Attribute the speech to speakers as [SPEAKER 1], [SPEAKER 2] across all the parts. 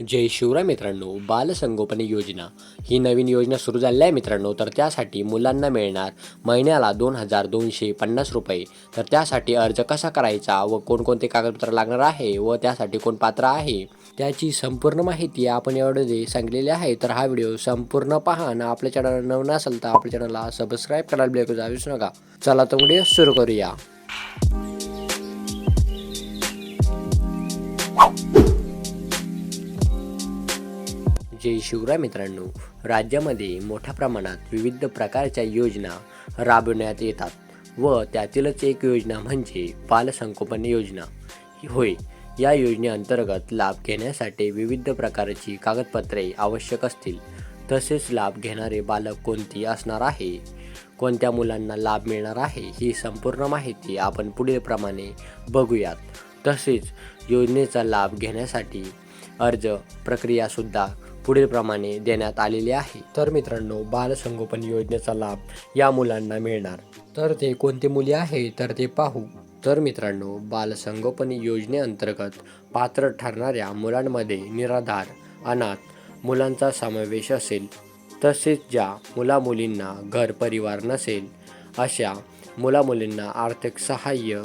[SPEAKER 1] जय शिवराय मित्रांनो बालसंगोपन योजना ही नवीन योजना सुरू झालेली आहे मित्रांनो. तर त्यासाठी मुलांना मिळणार महिन्याला दोन हजार दोनशे पन्नास रुपये. तर त्यासाठी अर्ज कसा करायचा व कोणकोणते कागदपत्र लागणार आहे व त्यासाठी कोण पात्र आहे? त्याची संपूर्ण माहिती आपण एवढे सांगलेली आहे. तर हा व्हिडिओ संपूर्ण पहा आणि आपल्या चॅनल नवीन असेल तर आपल्या चॅनलला सबस्क्राईब करायला बिलकुल विसरू नका. चला तर व्हिडिओ सुरू करूया. जय शिवराय मित्रांनो. राज्यामध्ये मोठ्या प्रमाणात विविध प्रकारच्या योजना राबवण्यात येतात व त्यातीलच एक योजना म्हणजे बालसंगोपन योजना. होय या योजनेअंतर्गत लाभ घेण्यासाठी विविध प्रकारची कागदपत्रे आवश्यक असतील. तसेच लाभ घेणारे बालक कोणती असणार आहे? कोणत्या मुलांना लाभ मिळणार आहे? ही संपूर्ण माहिती आपण पुढील प्रमाणे बघूयात. तसेच योजनेचा लाभ घेण्यासाठी अर्ज प्रक्रियासुद्धा पुढील प्रमाणे देण्यात आलेली आहे. तर मित्रांनो बालसंगोपन योजनेचा लाभ या मुलांना मिळणार. तर ते कोणते मुली आहे तर ते पाहू. तर मित्रांनो बालसंगोपन योजनेअंतर्गत पात्र ठरणाऱ्या मुलांमध्ये निराधार अनाथ मुलांचा समावेश असेल. तसेच ज्या मुलामुलींना घर परिवार नसेल अशा मुलामुलींना आर्थिक सहाय्य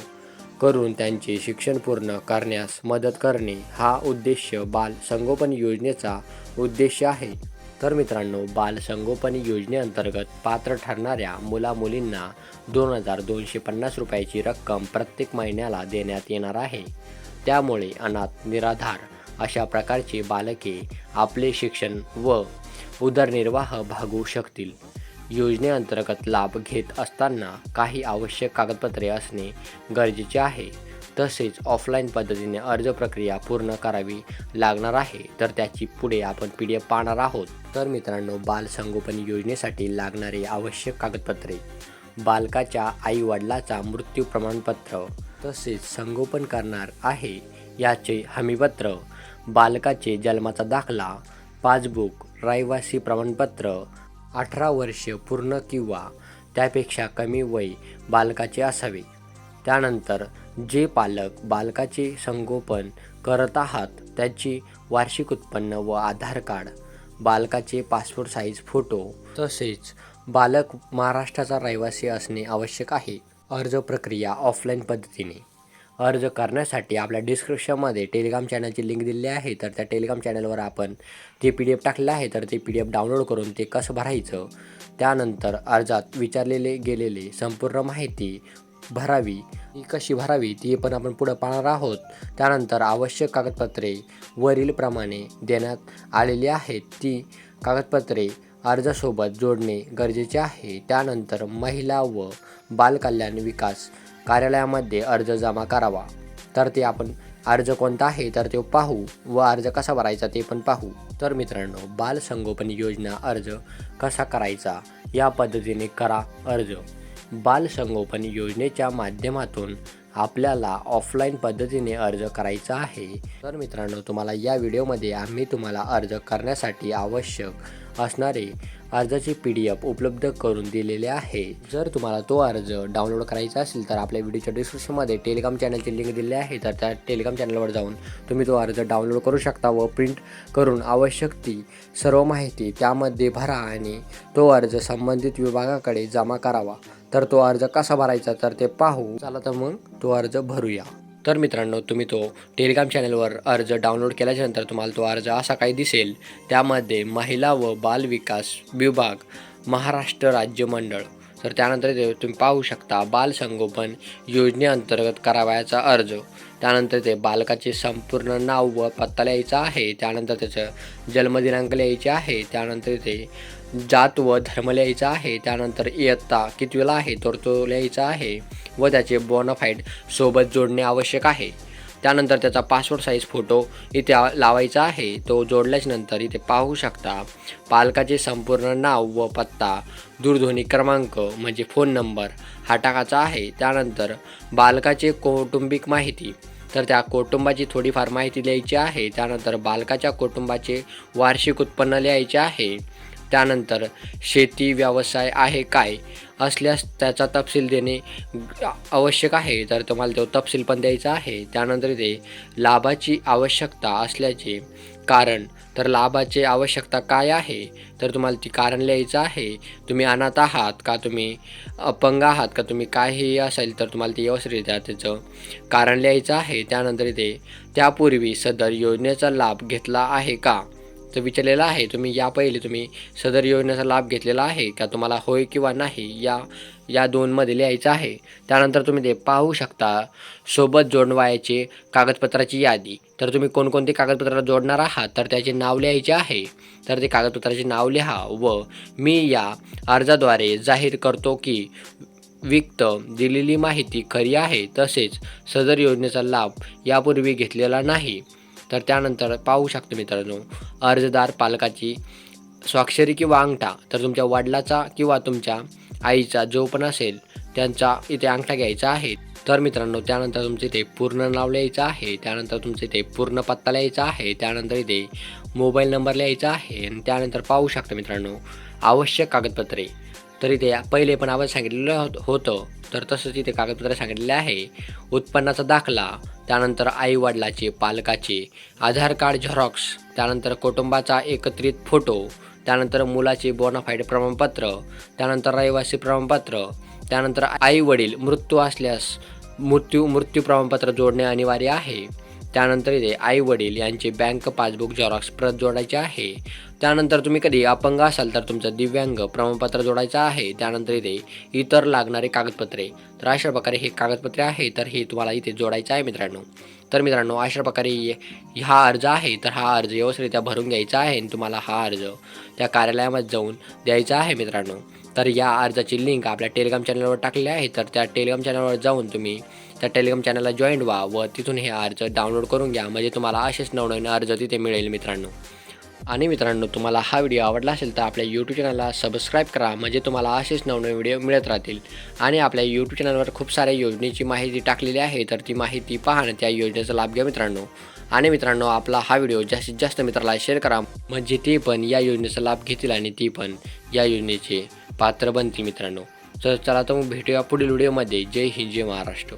[SPEAKER 1] करून त्यांचे शिक्षण पूर्ण करण्यास मदत करणे हा उद्देश बाल संगोपन योजनेचा उद्देश आहे. तर मित्रांनो बाल संगोपन योजनेअंतर्गत पात्र ठरणाऱ्या मुलामुलींना दोन हजार दोनशे पन्नास रुपयाची रक्कम प्रत्येक महिन्याला देण्यात येणार आहे. त्यामुळे अनाथ निराधार अशा प्रकारचे बालके आपले शिक्षण व उदरनिर्वाह भागू शकतील. योजनेअंतर्गत लाभ घेत असताना काही आवश्यक कागदपत्रे असणे गरजेचे आहे. तसेच ऑफलाईन पद्धतीने अर्ज प्रक्रिया पूर्ण करावी लागणार आहे. तर त्याची पुढे आपण पी डी एफ पाहणार आहोत. तर मित्रांनो बाल संगोपन योजनेसाठी लागणारे आवश्यक कागदपत्रे बालकाच्या आई वडिलाचा मृत्यू प्रमाणपत्र तसेच संगोपन करणार आहे याचे हमीपत्र बालकाचे जन्माचा दाखला पासबुक रहिवासी प्रमाणपत्र अठरा वर्ष पूर्ण किंवा त्यापेक्षा कमी वय बालकाचे असावे. त्यानंतर जे पालक बालकाचे संगोपन करत आहात त्याची वार्षिक उत्पन्न व आधार कार्ड बालकाचे पासपोर्ट साईज फोटो तसेच बालक महाराष्ट्राचा रहिवासी असणे आवश्यक आहे. अर्ज प्रक्रिया ऑफलाईन पद्धतीने. अर्ज करण्यासाठी आपल्या डिस्क्रिप्शनमध्ये टेलिग्राम चॅनलची लिंक दिलेली आहे. तर त्या टेलिग्राम चॅनलवर आपण ते पी डी एफ टाकलेलं आहे तर ते पी डी एफ डाउनलोड करून ते कसं भरायचं? त्यानंतर अर्जात विचारलेले गेलेले संपूर्ण माहिती भरावी. ती कशी भरावी? ती पण आपण पुढं पाहणार आहोत. त्यानंतर आवश्यक कागदपत्रे वरीलप्रमाणे देण्यात आलेली आहेत. ती कागदपत्रे अर्जासोबत जोडणे गरजेचे आहे. त्यानंतर महिला व बालकल्याण विकास कार्यालयामध्ये अर्ज जमा करावा. तर ते आपण अर्ज कोणता आहे तर ते पाहू व अर्ज कसा भरायचा ते पण पाहू. तर मित्रांनो बालसंगोपन योजना अर्ज कसा करायचा? या पद्धतीने करा अर्ज. बालसंगोपन योजनेच्या माध्यमातून आपल्याला ऑफलाईन पद्धतीने अर्ज करायचा आहे. तर मित्रांनो तुम्हाला या व्हिडिओमध्ये आम्ही तुम्हाला अर्ज करण्यासाठी आवश्यक असणारे अर्जाची पी डी एफ उपलब्ध करून दिलेले आहे. जर तुम्हाला तो अर्ज डाउनलोड करायचा असेल तर आपल्या व्हिडिओच्या डिस्क्रिप्शनमध्ये टेलिग्राम चॅनलची लिंक दिलेली आहे. तर त्या टेलिग्राम चॅनलवर जाऊन तुम्ही तो अर्ज डाउनलोड करू शकता व प्रिंट करून आवश्यक ती सर्व माहिती त्यामध्ये भरा आणि तो अर्ज संबंधित विभागाकडे जमा करावा. तर तो अर्ज कसा भरायचा तर ते पाहू. चला तर मग तो अर्ज भरूया. तर मित्रांनो तुम्ही तो टेलिग्राम चॅनलवर अर्ज डाउनलोड केल्याच्यानंतर तुम्हाला तो अर्ज असा काही दिसेल. त्यामध्ये महिला व बाल विकास विभाग महाराष्ट्र राज्य मंडळ. तर त्यानंतर ते तुम्ही पाहू शकता बाल संगोपन योजनेअंतर्गत करावयाचा अर्ज. त्यानंतर ते बालकाचे संपूर्ण नाव व पत्ता लिहायचं आहे. त्यानंतर त्याचं जन्मदिनांक लिहायचे आहे. त्यानंतर ते जात व धर्म लिहायचा आहे. त्यानंतर इयत्ता कितवीला आहे? तर तो लिहायचा आहे व त्याचे बॉनफाईड सोबत जोडणे आवश्यक आहे. त्यानंतर त्याचा पासपोर्ट साईज फोटो इथे लावायचा आहे. तो जोडल्याच्यानंतर इथे पाहू शकता पालकाचे संपूर्ण नाव व पत्ता दूरध्वनी क्रमांक म्हणजे फोन नंबर हा टाकायचा आहे. त्यानंतर बालकाचे कौटुंबिक माहिती तर त्या कुटुंबाची थोडीफार माहिती लिहायची आहे. त्यानंतर बालकाच्या कुटुंबाचे वार्षिक उत्पन्न लिहायचे आहे. त्यानंतर शेती व्यवसाय आहे काय असल्यास त्याचा तपशील देणे आवश्यक आहे. तर तुम्हाला तो तपशील पण द्यायचा आहे. त्यानंतर ते लाभाची आवश्यकता असल्याचे कारण. तर लाभाची आवश्यकता काय आहे? तर तुम्हाला ती कारण लिहायचं आहे. तुम्ही अनाथ आहात का तुम्ही अपंग आहात का तुम्ही काहीही असेल तर तुम्हाला ते व्यवस्थितरित्या त्याचं कारण लिहायचं आहे. त्यानंतर ते त्यापूर्वी सदर योजनेचा लाभ घेतला आहे का? तर विचारलेलं आहे तुम्ही या पहिले तुम्ही सदर योजनेचा लाभ घेतलेला आहे का? तुम्हाला होय किंवा नाही या या दोनमध्ये लिहायचं आहे. त्यानंतर तुम्ही ते पाहू शकता. सोबत जोडवायचे कागदपत्राची यादी. तर तुम्ही कोणकोणती कागदपत्र जोडणार आहात? तर त्याचे नाव लिहायचे आहे. तर ते कागदपत्राचे नाव लिहा व मी या अर्जाद्वारे जाहीर करतो की विक्त दिलेली माहिती खरी आहे तसेच सदर योजनेचा लाभ यापूर्वी घेतलेला नाही. तर त्यानंतर पाहू शकतो मित्रांनो अर्जदार पालकाची स्वाक्षरी किंवा अंगठा तर तुमच्या वडिलाचा किंवा तुमच्या आईचा जो पण असेल त्यांचा इथे अंगठा घ्यायचा आहे. तर मित्रांनो त्यानंतर तुमचे इथे पूर्ण नाव लिहायचं आहे त्यानंतर तुमचे इथे पूर्ण पत्ता लिहायचा आहे त्यानंतर इथे मोबाईल नंबर लिहायचा आहे आणि त्यानंतर पाहू शकता मित्रांनो आवश्यक कागदपत्रे. तर इथे पहिले पण आपण सांगितलेलं होतं तर तसंच इथे कागदपत्र सांगितलेले आहे. उत्पन्नाचा दाखला त्यानंतर आई वडिलाचे पालकाचे आधार कार्ड झेरॉक्स त्यानंतर कुटुंबाचा एकत्रित फोटो त्यानंतर मुलाचे बोनाफाईड प्रमाणपत्र त्यानंतर रहिवासी प्रमाणपत्र त्यानंतर आई वडील मृत्यू असल्यास मृत्यू मृत्यू प्रमाणपत्र जोडणे अनिवार्य आहे. त्यानंतर इथे आई वडील यांचे बँक पासबुक झेरॉक्स प्रत जोडायचे आहे. त्यानंतर तुम्ही कधी अपंग असाल तर तुमचं दिव्यांग प्रमाणपत्र जोडायचं आहे. त्यानंतर इथे इतर लागणारे कागदपत्रे. तर अशा प्रकारे हे कागदपत्रे आहे तर हे तुम्हाला इथे जोडायचं आहे मित्रांनो. तर मित्रांनो अशा प्रकारे ये- हा अर्ज आहे तर हा अर्ज व्यवस्थितरित्या भरून घ्यायचा आहे आणि तुम्हाला हा अर्ज त्या कार्यालयामध्ये जाऊन द्यायचा आहे मित्रांनो. तर या अर्जाची लिंक आपल्या टेलिग्राम चॅनलवर टाकलेली आहे. तर त्या टेलिग्राम चॅनलवर जाऊन तुम्ही त्या टेलिग्राम चॅनलला जॉईंट व्हा व तिथून हे अर्ज डाउनलोड करून घ्या. म्हणजे तुम्हाला असेच नवनवीन अर्ज तिथे मिळेल मित्रांनो. आणि मित्रांनो तुम्हाला हा व्हिडिओ आवडला असेल तर आपल्या यूट्यूब चॅनलला सबस्क्राईब करा. म्हणजे तुम्हाला असेच नवनवीन व्हिडिओ मिळत राहतील. आणि आपल्या यूट्यूब चॅनलवर खूप साऱ्या योजनेची माहिती टाकलेली आहे. तर ती माहिती पहा त्या योजनेचा लाभ घ्या मित्रांनो. आणि मित्रांनो आपला हा व्हिडिओ जास्तीत जास्त मित्राला शेअर करा. म्हणजे ते पण या योजनेचा लाभ घेतील आणि ती पण या योजनेचे पात्र बनतील मित्रांनो. तर चला तर मग भेटूया पुढील व्हिडिओमध्ये. जय हिंद जय महाराष्ट्र.